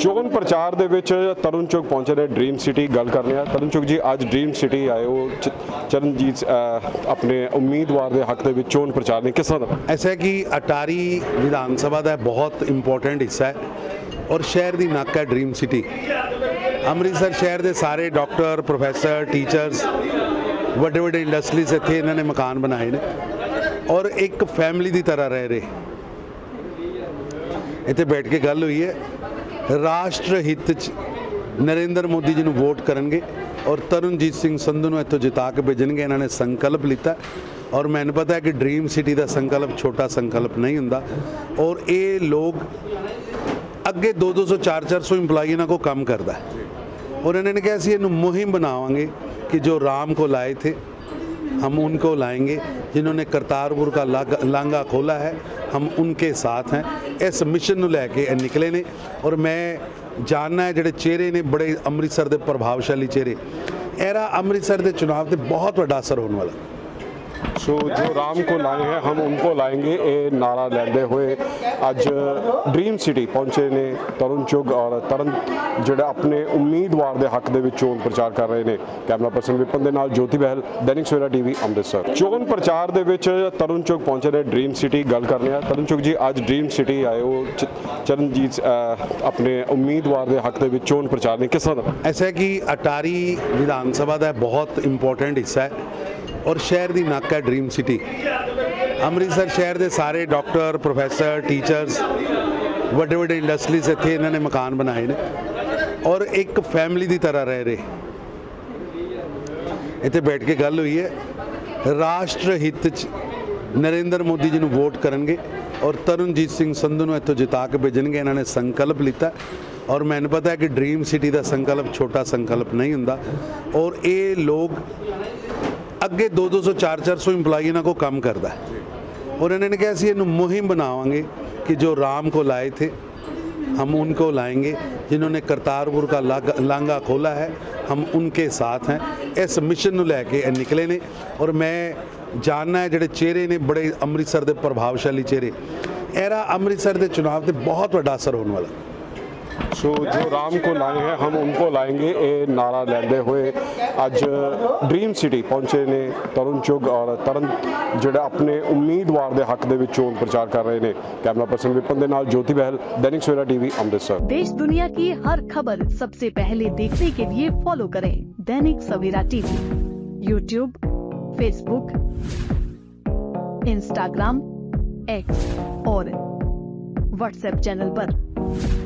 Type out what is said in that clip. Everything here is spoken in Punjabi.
ਚੋਣ ਪ੍ਰਚਾਰ ਦੇ ਵਿੱਚ ਤਰੁਣ ਚੌਕ ਪਹੁੰਚੇ ਨੇ ਡ੍ਰੀਮ ਸਿਟੀ ਗੱਲ ਕਰ ਆ ਤਰੁਣ ਚੌਕ ਜੀ, ਅੱਜ ਡ੍ਰੀਮ ਸਿਟੀ ਆਏ ਹੋ। ਚਰਨਜੀਤ ਆਪਣੇ ਉਮੀਦਵਾਰ ਦੇ ਹੱਕ ਦੇ ਵਿੱਚ ਚੋਣ ਪ੍ਰਚਾਰ ਨੇ। ਕਿਸ ਤਰ੍ਹਾਂ ਐਸਾ ਕਿ ਅਟਾਰੀ ਵਿਧਾਨ ਸਭਾ ਦਾ ਬਹੁਤ ਇੰਪੋਰਟੈਂਟ ਹਿੱਸਾ ਹੈ ਔਰ ਸ਼ਹਿਰ ਦੀ ਨੱਕ ਹੈ ਡ੍ਰੀਮ ਸਿਟੀ ਅੰਮ੍ਰਿਤਸਰ ਸ਼ਹਿਰ ਦੇ ਸਾਰੇ ਡਾਕਟਰ ਪ੍ਰੋਫੈਸਰ ਟੀਚਰਸ ਵੱਡੇ ਵੱਡੇ ਇੰਡਸਟਰੀਜ਼ ਇੱਥੇ ਇਹਨਾਂ ਨੇ ਮਕਾਨ ਬਣਾਏ ਨੇ ਔਰ ਇੱਕ ਫੈਮਿਲੀ ਦੀ ਤਰ੍ਹਾਂ ਰਹਿ ਰਹੇ। ਇੱਥੇ ਬੈਠ ਕੇ ਗੱਲ ਹੋਈ ਹੈ। ਰਾਸ਼ਟਰ ਹਿੱਤ 'ਚ ਨਰਿੰਦਰ ਮੋਦੀ ਜੀ ਨੂੰ ਵੋਟ ਕਰਨਗੇ ਔਰ ਤਰਨਜੀਤ ਸਿੰਘ ਸੰਧੂ ਨੂੰ ਇੱਥੋਂ ਜਿਤਾ ਕੇ ਭੇਜਣਗੇ, ਇਹਨਾਂ ਨੇ ਸੰਕਲਪ ਲਿੱਤਾ। ਔਰ ਮੈਨੂੰ ਪਤਾ ਹੈ ਕਿ ਡ੍ਰੀਮ ਸਿਟੀ ਦਾ ਸੰਕਲਪ ਛੋਟਾ ਸੰਕਲਪ ਨਹੀਂ ਹੁੰਦਾ। ਔਰ ਇਹ ਲੋਕ ਅੱਗੇ 2-200 4-400 EMPLOYEE ਇਹਨਾਂ ਕੋ ਕੰਮ ਕਰਦਾ ਔਰ ਇਹਨਾਂ ਨੇ ਕਿਹਾ ਸੀ, ਇਹਨੂੰ ਮੁਹਿੰਮ ਬਣਾਵਾਂਗੇ ਕਿ ਜੋ ਰਾਮ ਕੋ ਲਾਏ ਥੇ हम उनको लाएंगे जिन्होंने करतारपुर का लाग- लांगा खोला है हम उनके साथ हैं ਇਸ ਮਿਸ਼ਨ ਨੂੰ ਲੈ ਕੇ ਇਹ ਨਿਕਲੇ ਨੇ ਔਰ ਮੈਂ ਜਾਣਨਾ ਹੈ ਜਿਹੜੇ ਚਿਹਰੇ ਨੇ ਬੜੇ ਅੰਮ੍ਰਿਤਸਰ ਦੇ ਪ੍ਰਭਾਵਸ਼ਾਲੀ ਚਿਹਰੇ ਇਹਦਾ ਅੰਮ੍ਰਿਤਸਰ ਦੇ ਚੁਣਾਵ ਤੇ ਬਹੁਤ ਵੱਡਾ ਅਸਰ ਹੋਣ ਵਾਲਾ ਸੋ ਜੋ ਰਾਮ ਕੋ ਲਾਏ ਹੈ, ਹਮ ਉਨਕੋ ਲਾਏਂਗੇ, ਇਹ ਨਾਰਾ ਲੈਂਦੇ ਹੋਏ ਅੱਜ ਡ੍ਰੀਮ ਸਿਟੀ ਪਹੁੰਚੇ ਨੇ ਤਰੁਣ ਚੁਗ ਔਰ ਤਰਨ ਜਿਹੜਾ ਆਪਣੇ ਉਮੀਦਵਾਰ ਦੇ ਹੱਕ ਦੇ ਵਿੱਚ ਚੋਣ ਪ੍ਰਚਾਰ ਕਰ ਰਹੇ ਨੇ। ਕੈਮਰਾ ਪਰਸਨ ਵਿਪਨ ਦੇ ਨਾਲ ਜੋਤੀ ਬਹਿਲ, ਦੈਨਿਕ ਸਵੇਰਾ ਟੀਵੀ, ਅੰਮ੍ਰਿਤਸਰ। ਚੋਣ ਪ੍ਰਚਾਰ ਦੇ ਵਿੱਚ ਤਰੁਣ ਚੁਗ ਪਹੁੰਚੇ ਨੇ ਡ੍ਰੀਮ ਸਿਟੀ ਗੱਲ ਕਰਨੇ ਆ ਤਰੁਣ ਚੁਗ ਜੀ, ਅੱਜ ਡ੍ਰੀਮ ਸਿਟੀ ਆਏ ਹੋ। ਚਰਨਜੀਤ ਆਪਣੇ ਉਮੀਦਵਾਰ ਦੇ ਹੱਕ ਦੇ ਵਿੱਚ ਚੋਣ ਪ੍ਰਚਾਰ ਨੇ। ਕਿਸ ਤਰ੍ਹਾਂ ਦਾ? ਐਸਾ ਕਿ ਅਟਾਰੀ ਵਿਧਾਨ ਸਭਾ ਦਾ ਬਹੁਤ ਇੰਪੋਰਟੈਂਟ ਹਿੱਸਾ ਹੈ। ਔਰ ਸ਼ਹਿਰ ਦੀ ਨੱਕ ਹੈ ਡ੍ਰੀਮ ਸਿਟੀ। ਅੰਮ੍ਰਿਤਸਰ ਸ਼ਹਿਰ ਦੇ ਸਾਰੇ ਡਾਕਟਰ, ਪ੍ਰੋਫੈਸਰ, ਟੀਚਰਸ ਵੱਡੇ ਵੱਡੇ ਇੰਡਸਟਰੀਜ਼ ਇੱਥੇ ਇਹਨਾਂ ਨੇ ਮਕਾਨ ਬਣਾਏ ਨੇ ਔਰ ਇੱਕ ਫੈਮਿਲੀ ਦੀ ਤਰ੍ਹਾਂ ਰਹਿ ਰਹੇ। ਇੱਥੇ ਬੈਠ ਕੇ ਗੱਲ ਹੋਈ ਹੈ। ਰਾਸ਼ਟਰ ਹਿੱਤ 'ਚ ਨਰਿੰਦਰ ਮੋਦੀ ਜੀ ਨੂੰ ਵੋਟ ਕਰਨਗੇ ਔਰ ਤਰਨਜੀਤ ਸਿੰਘ ਸੰਧੂ ਨੂੰ ਇੱਥੋਂ ਜਿਤਾ ਕੇ ਭੇਜਣਗੇ। ਇਹਨਾਂ ਨੇ ਸੰਕਲਪ ਲਿੱਤਾ ਔਰ ਮੈਨੂੰ ਪਤਾ ਹੈ ਕਿ ਡ੍ਰੀਮ ਸਿਟੀ ਦਾ ਸੰਕਲਪ ਛੋਟਾ ਸੰਕਲਪ ਨਹੀਂ ਹੁੰਦਾ ਔਰ ਇਹ ਲੋਕ ਅੱਗੇ 2-200 4-400 ਇੰਪਲਾਈ ਇਹਨਾਂ ਕੋ ਕੰਮ ਕਰਦਾ ਹੈ और इन्होंने कहा ਸੀ ਇਹਨੂੰ ਮੁਹਿੰਮ बनावांगे कि जो राम को लाए थे हम उनको लाएंगे जिन्होंने करतारपुर का लाग- लांगा खोला है हम उनके साथ हैं ਇਸ ਮਿਸ਼ਨ ਨੂੰ ਲੈ ਕੇ ਇਹ ਨਿਕਲੇ ਨੇ ਔਰ ਮੈਂ ਜਾਣਨਾ ਹੈ ਜਿਹੜੇ ਚਿਹਰੇ ਨੇ ਬੜੇ ਅੰਮ੍ਰਿਤਸਰ ਦੇ ਪ੍ਰਭਾਵਸ਼ਾਲੀ ਚਿਹਰੇ ਇਹਦਾ ਅੰਮ੍ਰਿਤਸਰ ਦੇ ਚੁਣਾਵ ਤੇ ਬਹੁਤ ਵੱਡਾ सो जो राम को लाए हैं, हम उनको लाएँगे। ए, नारा लेंदे हुए आज ड्रीम सिटी पहुँचे ने तरुण चुग और तरुण जोड़े अपने उम्मीदवार के हक के चोन प्रचार कर रहे हैं कैमरा पर्सन विपन के नाल ज्योति बहल, दैनिक सवेरा टीवी, अमृतसर। देश दुनिया की हर खबर सबसे पहले देखने के लिए फॉलो करें Dainik Savera TV. YouTube Facebook Instagram X और व्हाट्सएप चैनल आरोप